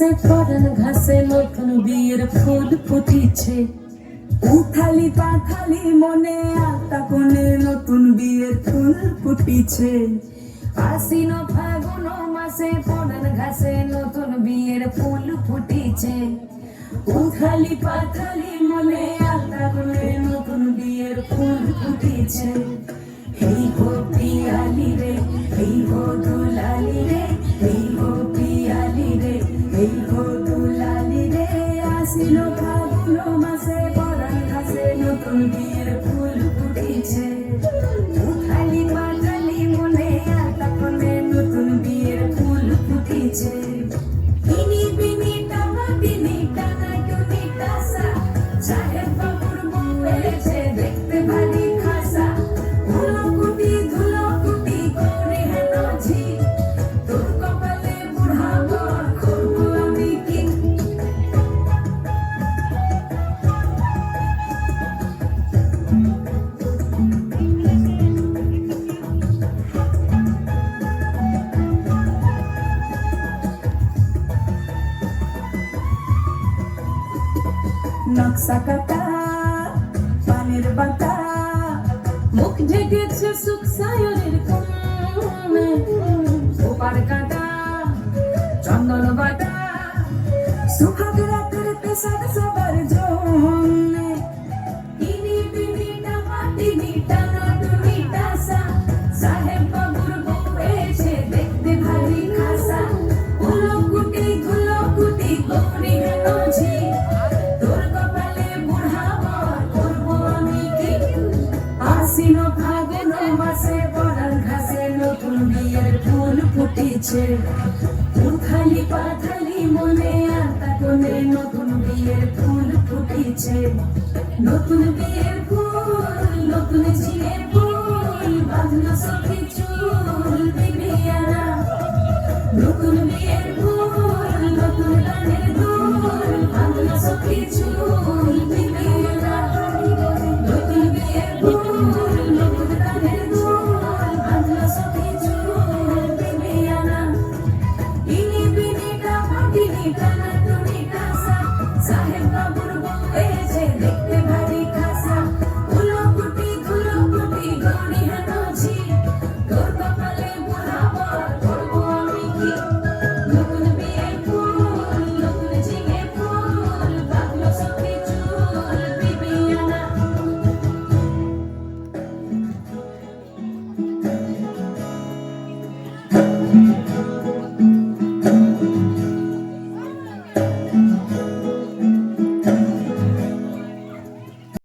মাসে পরান ঘাসে নতুন বিয়ের ফুল ফুটিছে। উথালি পাথালি মনে আতা কোণে নতুন বিয়ের ফুল ফুটিছে। আশ্বিন ফাগুন মাসে পরান ঘাসে নতুন বিয়ের ফুল ফুটিছে। উথালি পাথালি মনে আতা কোণে নতুন বিয়ের ফুল ফুটিছে। এই গো পিয়ালি রে, এই গো দুলালি রে, এই গো ফাগুন মাসে পরান ঘাসে নতুন বিয়ের ফুল ফুটিছে। উথালি নকশা কাটা, পানের বাটা মুখ ঢেকেছে সুখ সায়রের কোণে ওপার কাটা, চন্দন বাটা, সুহাগ রাতের পেশার সবার ফাগুন মাসে ঘাসে নতুন বিয়ের ফুল ফুটেছে। উথালি পাথালি মনে আতা কোনে নতুন বিয়ের ফুল ফুটেছে। নতুন বিয়ের ফুল, নতুন ঝিয়ের